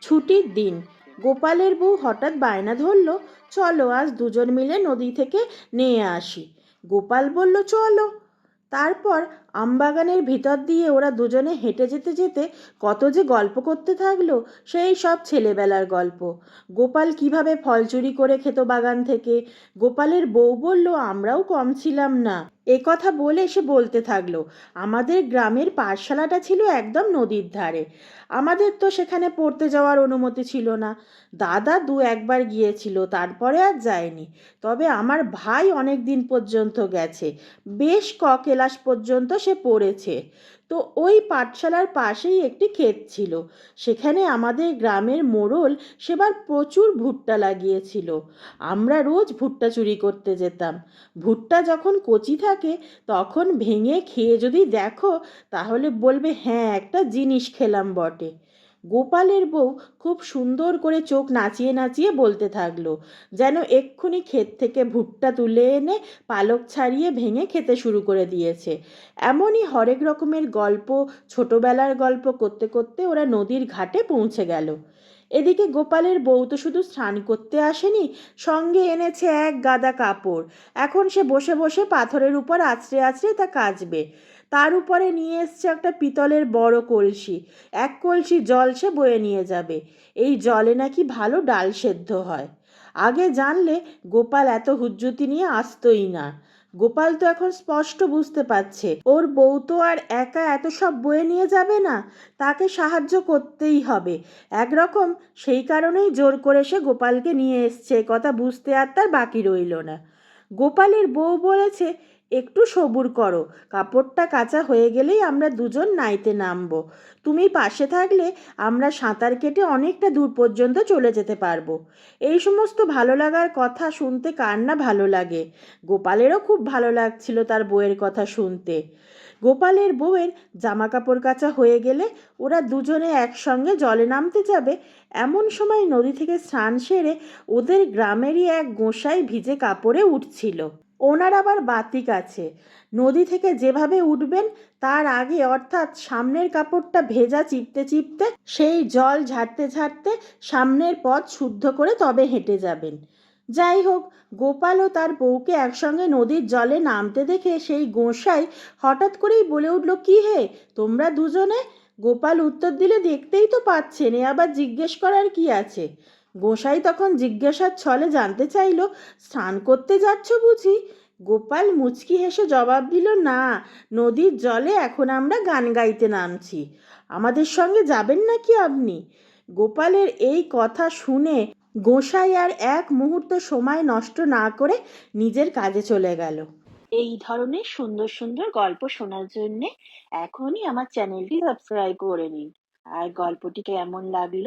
ছুটির দিন। গোপালের বউ হঠাৎ বায়না ধরলো, চলো, আজ দুজন মিলে নদী থেকে নিয়ে আসি। গোপাল বলল, চলো। তারপর আমবাগানের ভিতর দিয়ে ওরা দুজনে হেঁটে যেতে যেতে কত যে গল্প করতে থাকল, সেই সব ছেলেবেলার গল্প। গোপাল কীভাবে ফল চুরি করে খেত বাগান থেকে? গোপালের বউ বলল, আমরাও কম ছিলাম না। এ কথা বলে সে বলতে থাকল, আমাদের গ্রামের পাঠশালাটা ছিল একদম নদীর ধারে। আমাদের তো সেখানে পড়তে যাওয়ার অনুমতি ছিল না। দাদা দু একবার গিয়েছিল, তারপরে আর যায়নি। তবে আমার ভাই অনেক দিন পর্যন্ত গেছে। বেশ ক ক্লাস পর্যন্ত সে পড়েছে। তো ওই পাঠশালার পাশেই একটি ক্ষেত ছিল। সেখানে আমাদের গ্রামের মোড়ল সেবার প্রচুর ভুট্টা লাগিয়েছিল। আমরা রোজ ভুট্টা চুরি করতে যেতাম। ভুট্টা যখন কচি থাকে, তখন ভেঙে খেয়ে যদি দেখো, তাহলে বলবে হ্যাঁ একটা জিনিস খেলাম বটে। গোপালের বউ খুব সুন্দর করে চোখ নাচিয়ে নাচিয়ে বলতে থাকল, যেন এক্ষুনি ক্ষেত থেকে ভুট্টা তুলে এনে পালক ছাড়িয়ে ভেঙে খেতে শুরু করে দিয়েছে। এমনই হরেক রকমের গল্প, ছোটবেলার গল্প করতে করতে ওরা নদীর ঘাটে পৌঁছে গেল। এদিকে গোপালের বউ তো শুধু স্নান করতে আসেনি, সঙ্গে এনেছে এক গাদা কাপড়। এখন সে বসে বসে পাথরের উপর আছড়ে আছড়ে তা কাচবে। তার উপরে নিয়ে এসছে একটা পিতলের বড় কলসি। এক কলসি জল সে বয়ে নিয়ে যাবে। এই জলে নাকি ভালো ডাল সেদ্ধ হয়। আগে জানলে গোপাল এত হুজ্জুতি নিয়ে আসতোই না। গোপাল তো এখন স্পষ্ট বুঝতে পারছে, ওর বউ তো আর একা এত সব বয়ে নিয়ে যাবে না, তাকে সাহায্য করতেই হবে। একরকম সেই কারণেই জোর করে সে গোপালকে নিয়ে এসছে কথা বুঝতে আর তার বাকি রইল না। গোপালের বউ বলেছে একটু সবুর করো। কাপড়টা কাঁচা হয়ে গেলেই আমরা দুজন নাইতে নামবো। তুমি পাশে থাকলে আমরা সাঁতার কেটে অনেকটা দূর পর্যন্ত চলে যেতে পারব। এই সমস্ত ভালো লাগার কথা শুনতে কার না ভালো লাগে? গোপালেরও খুব ভালো লাগছিল তার বউয়ের কথা শুনতে। গোপালের বউয়ের জামা কাপড় কাচা হয়ে গেলে ওরা দুজনে একসঙ্গে জলে নামতে যাবে। এমন সময় নদী থেকে স্নান সেরে ওদের গ্রামেরই এক গোসাই ভিজে কাপড়ে উঠছিল। ওনার আবার বাতিক আছে। নদী থেকে যেভাবে উঠবেন, তার আগে অর্থাৎ সামনের কাপড়টা ভেজা চিপতে চিপতে, সেই জল ঝাড়তে ঝাড়তে সামনের পথ শুদ্ধ করে তবে হেঁটে যাবেন। যাই হোক, গোপাল ও তার বউকে একসঙ্গে নদীর জলে নামতে দেখে সেই গোঁসাই হঠাৎ করেই বলে উঠল, কি হে, তোমরা দুজনে? গোপাল উত্তর দিলে, দেখতেই তো পাচ্ছেন, এ আবার জিজ্ঞেস করার কি আছে? গোসাই তখন জিজ্ঞাসার ছলে জানতে চাইল, স্নান করতে যাচ্ছ বুঝি? গোপাল মুচকি হেসে জবাব দিল, না, নদীর জলে এখন আমরা গান গাইতে নামছি। আমাদের সঙ্গে যাবেন নাকি আপনি? গোপালের এই কথা শুনে গোসাই আর এক মুহূর্ত সময় নষ্ট না করে নিজের কাজে চলে গেল। এই ধরনের সুন্দর সুন্দর গল্প শোনার জন্য এখনই আমার চ্যানেলটি সাবস্ক্রাইব করে নিন। আর গল্পটি কেমন লাগল?